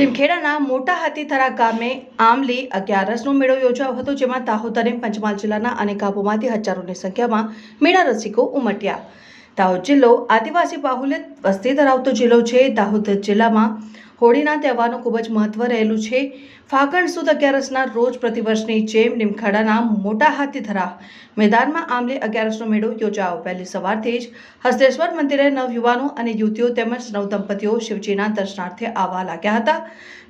લીમખેડાના મોટા હાથીથરા ગામે આમલી અગિયારસનો મેળો યોજાયો હતો, જેમાં દાહોદ અને પંચમહાલ જિલ્લાના અનેક ગામોમાંથી હજારોની સંખ્યામાં મેળા રસિકો ઉમટ્યા. દાહોદ જિલ્લો આદિવાસી બાહુલ્ય વસ્તી ધરાવતો જિલ્લો છે. દાહોદ જિલ્લામાં હોળીના તહેવારનું ખૂબ જ મહત્વ રહેલું છે. ફાગણ સુદ અગિયારસના રોજ પ્રતિવર્ષની જેમ નિમખાડાના મોટા હાથીથરા મેદાનમાં આમલી અગિયારસનો મેળો યોજાયો. પહેલી સવારથી જ હસ્તેશ્વર મંદિરે નવયુવાનો અને યુવતીઓ તેમજ નવદંપતીઓ શિવજીના દર્શનાર્થે આવવા લાગ્યા હતા.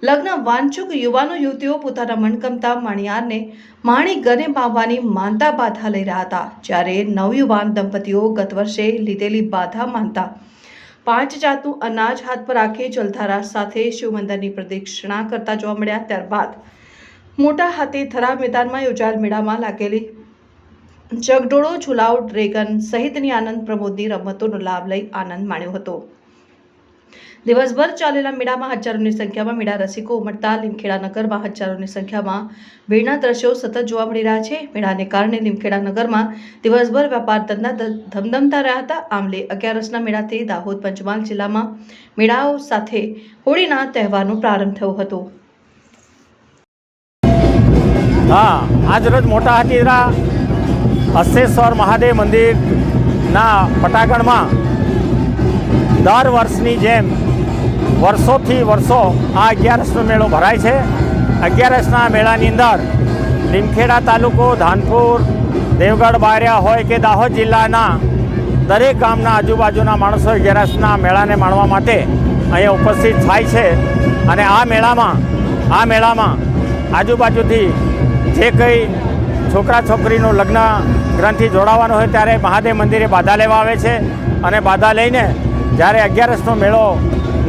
લગ્ન વાંચુક યુવાનો યુવતીઓ પોતાના મનગમતા મણિયારને માણી ગને પામવાની માનતા બાધા લઈ રહ્યા હતા. જ્યારે નવયુવાન દંપતીઓ ગત વર્ષે લીધેલી બાધા માનતા પાંચ જાતનું અનાજ હાથ પર રાખી જલધારા સાથે શિવ મંદિરની પ્રદક્ષિણા કરતા જોવા મળ્યા. ત્યારબાદ મોટા હાથી થરા મેદાનમાં યોજાયેલ મેળામાં લાગેલી જગડોળો ઝુલાવ ડ્રેગન સહિતની આનંદ પ્રમોદની રમતોનો લાભ લઈ આનંદ માણ્યો હતો. દિવસભર ચાલેલા મેળામાં હજારોની સંખ્યામાં મેળા રસિકો ઉમટતા લીમખેડા નગરમાં હજારોની સંખ્યામાં ભીડના દ્રશ્યો સતત જોવા મળી રહ્યા છે. મેળાને કારણે લીમખેડા નગરમાં દિવસભર વેપાર ધંધા ધમધમતા રહ્યા હતા. આમલે અગિયારસના મેળાથી દાહોદ પંચમહાલ જિલ્લામાં મેળાઓ સાથે હોળીના તહેવારનો પ્રારંભ થયો હતો. હા આજરોજ મોટા હાથીરા હસ્તેશ્વર મહાદેવ મંદિરના પટાગણમાં દર વર્ષની જેમ વર્ષોથી વર્ષો આ અગિયારસનો મેળો ભરાય છે. અગિયારસના મેળાની અંદર લીમખેડા તાલુકો, ધાનપુર, દેવગઢ, બારિયા હોય કે દાહોદ જિલ્લાના દરેક ગામના આજુબાજુના માણસો અગિયારસના મેળાને માણવા માટે અહીંયા ઉપસ્થિત થાય છે. અને આ મેળામાં આ મેળામાં આજુબાજુથી જે કંઈ છોકરા છોકરીનું લગ્ન ગ્રંથિ જોડાવાનું હોય ત્યારે મહાદેવ મંદિરે બાધા લેવા આવે છે. અને બાધા લઈને જ્યારે અગિયારસનો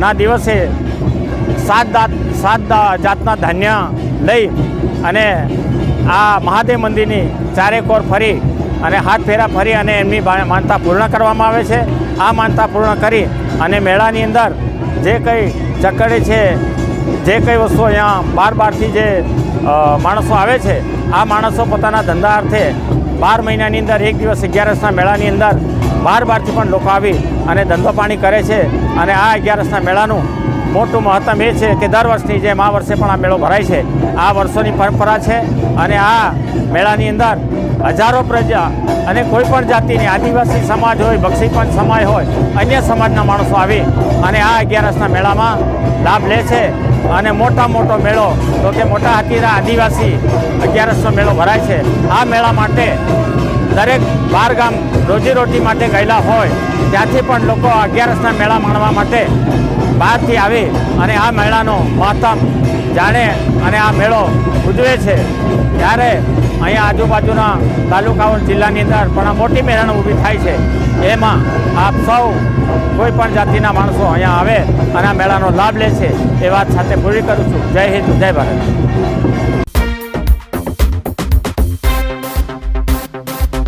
મેળોના દિવસે સાત દાત સાત જાતના ધાન્ય લઈ અને આ મહાદેવ મંદિરની ચારેકોર ફરી અને હાથ ફેરા ફરી અને એમની માનતા પૂર્ણ કરવામાં આવે છે. આ માનતા પૂર્ણ કરી અને મેળાની અંદર જે કંઈ ચકડી છે, જે કંઈ વસ્તુ અહીંયા બાર બારથી જે માણસો આવે છે, આ માણસો પોતાના ધંધા અર્થે બાર મહિનાની અંદર એક દિવસ અગિયારસના મેળાની અંદર બાર બહારથી પણ લોકો આવી અને ધંધો પાણી કરે છે. અને આ અગિયારસના મેળાનું મોટું મહત્તમ એ છે કે દર વર્ષની જેમ આ વર્ષે પણ આ મેળો ભરાય છે. આ વર્ષોની પરંપરા છે અને આ મેળાની અંદર હજારો પ્રજા અને કોઈ પણ જાતિની આદિવાસી સમાજ હોય, બક્ષીપંચ સમાજ હોય, અન્ય સમાજના માણસો આવી અને આ અગિયારસના મેળામાં લાભ લે છે. અને મોટા મોટો મેળો, તો કે મોટા હાથીના આદિવાસી અગિયારસનો મેળો ભરાય છે. આ મેળા માટે દરેક બાર ગામ રોજીરોટી માટે ગયેલા હોય, ત્યાંથી પણ લોકો અગિયારસના મેળા માણવા માટે બહારથી આવી અને આ મેળાનો મહત્તમ જાણે અને આ મેળો ઉજવે છે. ત્યારે અહીંયા આજુબાજુના તાલુકાઓ જિલ્લાની અંદર પણ આ મોટી મેળાણ ઊભી થાય છે. એમાં આપ સૌ કોઈ પણ જાતિના માણસો અહીંયા આવે અને આ મેળાનો લાભ લે છે. એ વાત સાથે પૂરી કરું છું. જય હિન્દ, જય ભારત.